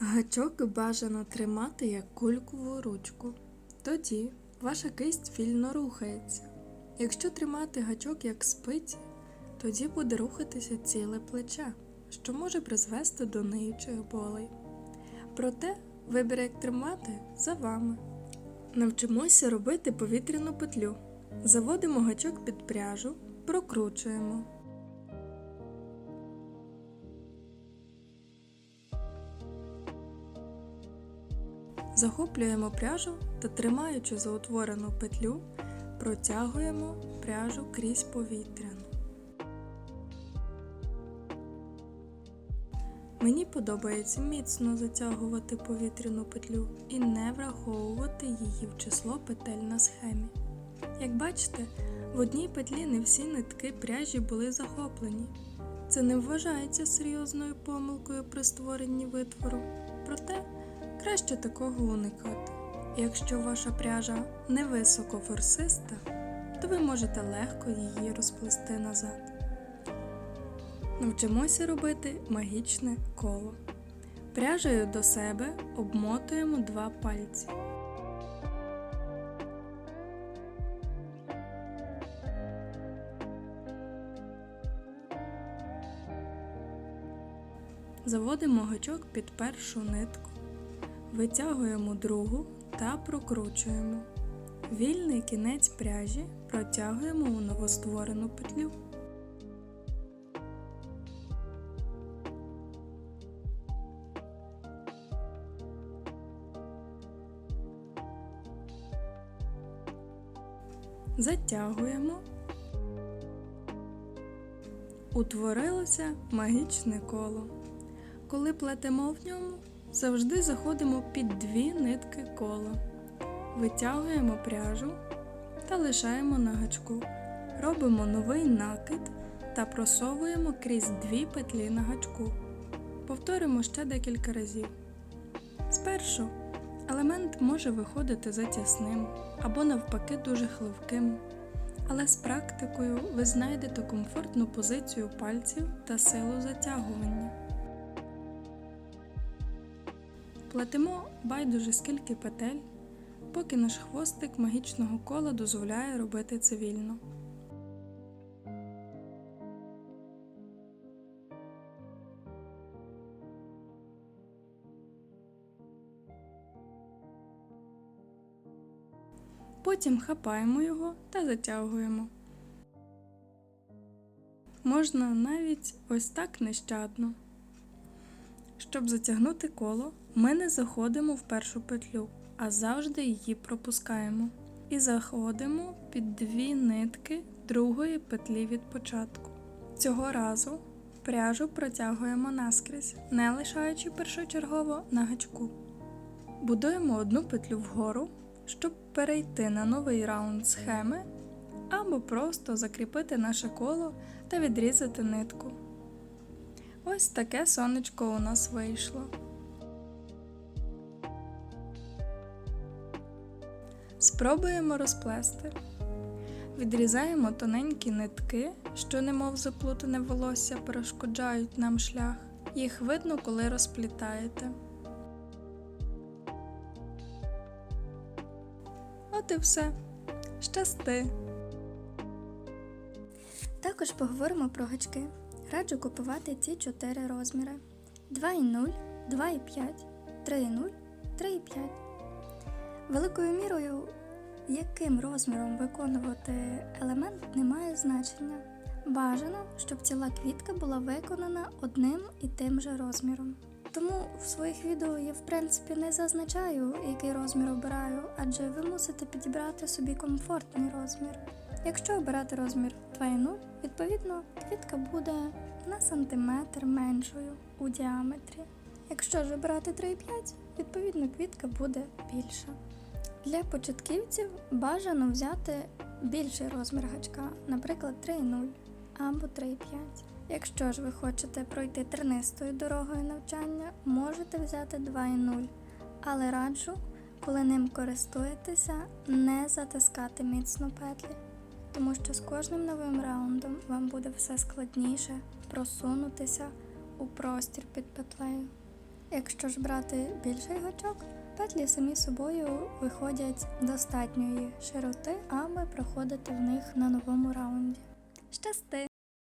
Гачок бажано тримати як кулькову ручку. Тоді ваша кисть вільно рухається. Якщо тримати гачок як спиці, тоді буде рухатися ціле плече, що може призвести до ниючих болей. Проте вибір, як тримати, за вами. Навчимося робити повітряну петлю. Заводимо гачок під пряжу, прокручуємо. Захоплюємо пряжу та, тримаючи за утворену петлю, протягуємо пряжу крізь повітряну. Мені подобається міцно затягувати повітряну петлю і не враховувати її в число петель на схемі. Як бачите, в одній петлі не всі нитки пряжі були захоплені. Це не вважається серйозною помилкою при створенні витвору, проте краще такого уникати. Якщо ваша пряжа не високо форсиста, то ви можете легко її розплести назад. Навчимося робити магічне коло. Пряжею до себе обмотуємо два пальці. Заводимо гачок під першу нитку, витягуємо другу та прокручуємо. Вільний кінець пряжі протягуємо у новостворену петлю. Затягуємо. Утворилося магічне коло. Коли плетемо в ньому, завжди заходимо під дві нитки кола. Витягуємо пряжу та лишаємо на гачку. Робимо новий накид та просовуємо крізь дві петлі на гачку. Повторимо ще декілька разів. Спершу елемент може виходити затясним або навпаки дуже хливким, але з практикою ви знайдете комфортну позицію пальців та силу затягування. Плетемо байдуже скільки петель, поки наш хвостик магічного кола дозволяє робити це вільно. Потім хапаємо його та затягуємо. Можна навіть ось так нещадно. Щоб затягнути коло, ми не заходимо в першу петлю, а завжди її пропускаємо. І заходимо під дві нитки другої петлі від початку. Цього разу пряжу протягуємо наскрізь, не лишаючи першочергово на гачку. Будуємо одну петлю вгору, щоб перейти на новий раунд схеми, або просто закріпити наше коло та відрізати нитку. Ось таке сонечко у нас вийшло. Спробуємо розплести. Відрізаємо тоненькі нитки, що, немов заплутане волосся, перешкоджають нам шлях. Їх видно, коли розплітаєте. От і все. Щасти! Також поговоримо про гачки. Раджу купувати ці чотири розміри: 2,0, 2,5, 3,0, 3,5. Великою мірою, яким розміром виконувати елемент, не має значення. Бажано, щоб ціла квітка була виконана одним і тим же розміром. Тому в своїх відео я в принципі не зазначаю, який розмір обираю, адже ви мусите підібрати собі комфортний розмір. Якщо обирати розмір 2,0, відповідно квітка буде на сантиметр меншою у діаметрі. Якщо ж обирати 3,5, відповідно квітка буде більша. Для початківців бажано взяти більший розмір гачка, наприклад 3,0 або 3,5. Якщо ж ви хочете пройти тернистою дорогою навчання, можете взяти 2,0, але раджу, коли ним користуєтеся, не затискати міцно петлі, тому що з кожним новим раундом вам буде все складніше просунутися у простір під петлею. Якщо ж брати більший гачок, петлі самі собою виходять достатньої широти, аби проходити в них на новому раунді. Щасти!